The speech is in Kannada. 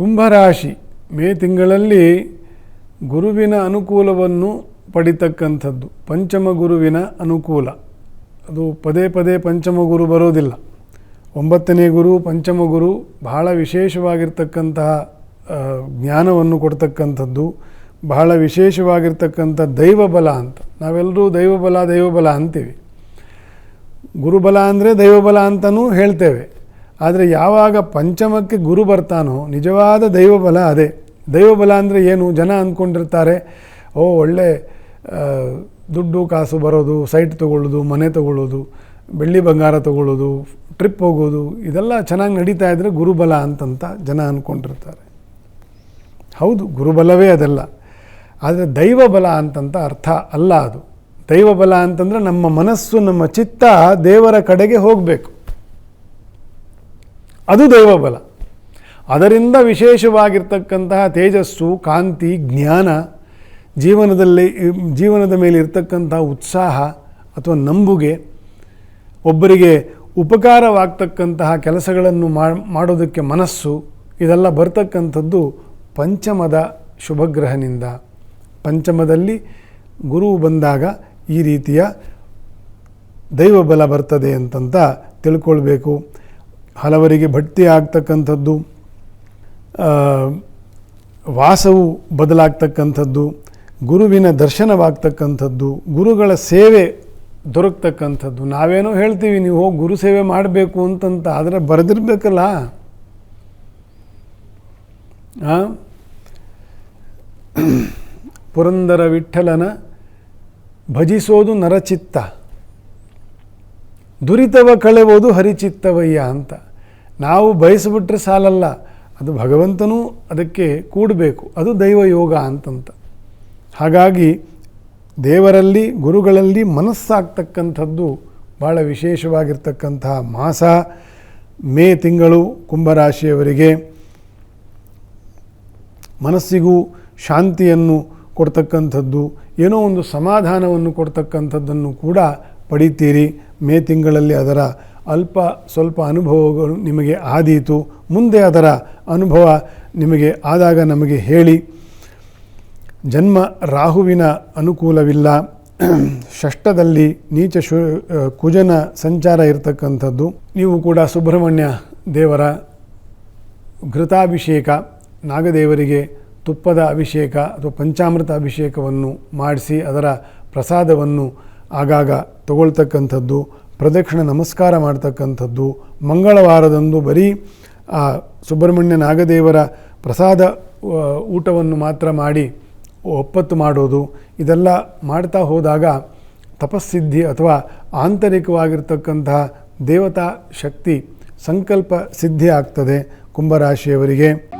ಕುಂಭರಾಶಿ, ಮೇ ತಿಂಗಳಲ್ಲಿ ಗುರುವಿನ ಅನುಕೂಲವನ್ನು ಪಡಿತಕ್ಕಂಥದ್ದು. ಪಂಚಮ ಗುರುವಿನ ಅನುಕೂಲ. ಅದು ಪದೇ ಪದೇ ಪಂಚಮ ಗುರು ಬರೋದಿಲ್ಲ. ಒಂಬತ್ತನೇ ಗುರು, ಪಂಚಮ ಗುರು ಬಹಳ ವಿಶೇಷವಾಗಿರ್ತಕ್ಕಂತಹ ಜ್ಞಾನವನ್ನು ಕೊಡ್ತಕ್ಕಂಥದ್ದು. ಬಹಳ ವಿಶೇಷವಾಗಿರ್ತಕ್ಕಂಥ ದೈವಬಲ ಅಂತ. ನಾವೆಲ್ಲರೂ ದೈವಬಲ ದೈವಬಲ ಅಂತೀವಿ. ಗುರುಬಲ ಅಂದರೆ ದೈವಬಲ ಅಂತಲೂ ಹೇಳ್ತೇವೆ. ಆದರೆ ಯಾವಾಗ ಪಂಚಮಕ್ಕೆ ಗುರು ಬರ್ತಾನೋ, ನಿಜವಾದ ದೈವಬಲ ಅದೇ. ದೈವಬಲ ಅಂದರೆ ಏನು? ಜನ ಅಂದ್ಕೊಂಡಿರ್ತಾರೆ ಓ, ಒಳ್ಳೆ ದುಡ್ಡು, ಕಾಸು ಬರೋದು, ಸೈಟ್ ತೊಗೊಳ್ಳೋದು, ಮನೆ ತೊಗೊಳ್ಳೋದು, ಬೆಳ್ಳಿ ಬಂಗಾರ ತೊಗೊಳ್ಳೋದು ಟ್ರಿಪ್ ಹೋಗೋದು, ಇದೆಲ್ಲ ಚೆನ್ನಾಗಿ ನಡೀತಾ ಇದ್ದರೆ ಗುರುಬಲ ಅಂತಂತ ಜನ ಅಂದ್ಕೊಂಡಿರ್ತಾರೆ ಹೌದು, ಗುರುಬಲವೇ ಅದೆಲ್ಲ. ಆದರೆ ದೈವಬಲ ಅಂತಂತ ಅರ್ಥ ಅಲ್ಲ ಅದು. ದೈವಬಲ ಅಂತಂದರೆ ನಮ್ಮ ಮನಸ್ಸು, ನಮ್ಮ ಚಿತ್ತ ದೇವರ ಕಡೆಗೆ ಹೋಗಬೇಕು. ಅದು ದೈವಬಲ. ಅದರಿಂದ ವಿಶೇಷವಾಗಿರ್ತಕ್ಕಂತಹ ತೇಜಸ್ಸು, ಕಾಂತಿ, ಜ್ಞಾನ, ಜೀವನದಲ್ಲಿ, ಜೀವನದ ಮೇಲೆ ಇರ್ತಕ್ಕಂಥ ಉತ್ಸಾಹ ಅಥವಾ ನಂಬುಗೆ, ಒಬ್ಬರಿಗೆ ಉಪಕಾರವಾಗ್ತಕ್ಕಂತಹ ಕೆಲಸಗಳನ್ನು ಮಾಡೋದಕ್ಕೆ ಮನಸ್ಸು, ಇದೆಲ್ಲ ಬರ್ತಕ್ಕಂಥದ್ದು ಪಂಚಮದ ಶುಭಗ್ರಹನಿಂದ. ಪಂಚಮದಲ್ಲಿ ಗುರು ಬಂದಾಗ ಈ ರೀತಿಯ ದೈವಬಲ ಬರ್ತದೆ ಅಂತಂತ ತಿಳ್ಕೊಳ್ಬೇಕು. ಹಲವರಿಗೆ ಭಟ್ಟಿ ಆಗ್ತಕ್ಕಂಥದ್ದು ವಾಸವು ಬದಲಾಗ್ತಕ್ಕಂಥದ್ದು, ಗುರುವಿನ ದರ್ಶನವಾಗ್ತಕ್ಕಂಥದ್ದು, ಗುರುಗಳ ಸೇವೆ ದೊರಕ್ತಕ್ಕಂಥದ್ದು. ನಾವೇನೋ ಹೇಳ್ತೀವಿ, ನೀವು ಹೋಗಿ ಗುರು ಸೇವೆ ಮಾಡಬೇಕು ಅಂತಂತ, ಆದರೆ ಬರೆದಿರ್ಬೇಕಲ್ಲ? ಪುರಂದರ ವಿಠಲನ ಭಜಿಸೋದು ನರಚಿತ್ತ. ದುರಿತವ ಕಳೆವುದು ಹರಿಚಿತ್ತವಯ್ಯ ಅಂತ. ನಾವು ಬಯಸಿಬಿಟ್ರೆ ಸಾಲಲ್ಲ, ಅದು ಭಗವಂತನೂ ಅದಕ್ಕೆ ಕೂಡಬೇಕು, ಅದು ದೈವ ಯೋಗ ಅಂತಂತ. ಹಾಗಾಗಿ ದೇವರಲ್ಲಿ, ಗುರುಗಳಲ್ಲಿ ಮನಸ್ಸಾಗ್ತಕ್ಕಂಥದ್ದು ಭಾಳ ವಿಶೇಷವಾಗಿರ್ತಕ್ಕಂತಹ ಮಾಸ, ಮೇ ತಿಂಗಳು ಕುಂಭರಾಶಿಯವರಿಗೆ ಮನಸ್ಸಿಗೂ ಶಾಂತಿಯನ್ನು ಕೊಡ್ತಕ್ಕಂಥದ್ದು, ಏನೋ ಒಂದು ಸಮಾಧಾನವನ್ನು ಕೊಡ್ತಕ್ಕಂಥದ್ದನ್ನು ಕೂಡ ಪಡಿತೀರಿ. ಮೇ ತಿಂಗಳಲ್ಲಿ ಅದರ ಅಲ್ಪ ಸ್ವಲ್ಪ ಅನುಭವಗಳು ನಿಮಗೆ ಆದೀತು. ಮುಂದೆ ಅದರ ಅನುಭವ ನಿಮಗೆ ಆದಾಗ ನಮಗೆ ಹೇಳಿ. ಜನ್ಮ ರಾಹುವಿನ ಅನುಕೂಲವಿಲ್ಲ. ಷಷ್ಠದಲ್ಲಿ ನೀಚ ಶು ಕುಜನ ಸಂಚಾರ ಇರತಕ್ಕಂಥದ್ದು. ನೀವು ಕೂಡ ಸುಬ್ರಹ್ಮಣ್ಯ ದೇವರ ಘೃತಾಭಿಷೇಕ, ನಾಗದೇವರಿಗೆ ತುಪ್ಪದ ಅಭಿಷೇಕ ಅಥವಾ ಪಂಚಾಮೃತ ಅಭಿಷೇಕವನ್ನು ಮಾಡಿಸಿ ಅದರ ಪ್ರಸಾದವನ್ನು ಆಗಾಗ ತಗೊಳ್ತಕ್ಕಂಥದ್ದು, ಪ್ರದಕ್ಷಿಣೆ ನಮಸ್ಕಾರ ಮಾಡ್ತಕ್ಕಂಥದ್ದು, ಮಂಗಳವಾರದಂದು ಬರೀ, ಆ, ಸುಬ್ರಹ್ಮಣ್ಯ ನಾಗದೇವರ ಪ್ರಸಾದ ಊಟವನ್ನು ಮಾತ್ರ ಮಾಡಿ ಒಪ್ಪತ್ತು ಮಾಡೋದು, ಇದೆಲ್ಲ ಮಾಡ್ತಾ ಹೋದಾಗ ತಪಸ್ಸಿದ್ಧಿ ಅಥವಾ ಆಂತರಿಕವಾಗಿರ್ತಕ್ಕಂತಹ ದೇವತಾ ಶಕ್ತಿ ಸಂಕಲ್ಪ ಸಿದ್ಧಿ ಆಗ್ತದೆ ಕುಂಭರಾಶಿಯವರಿಗೆ.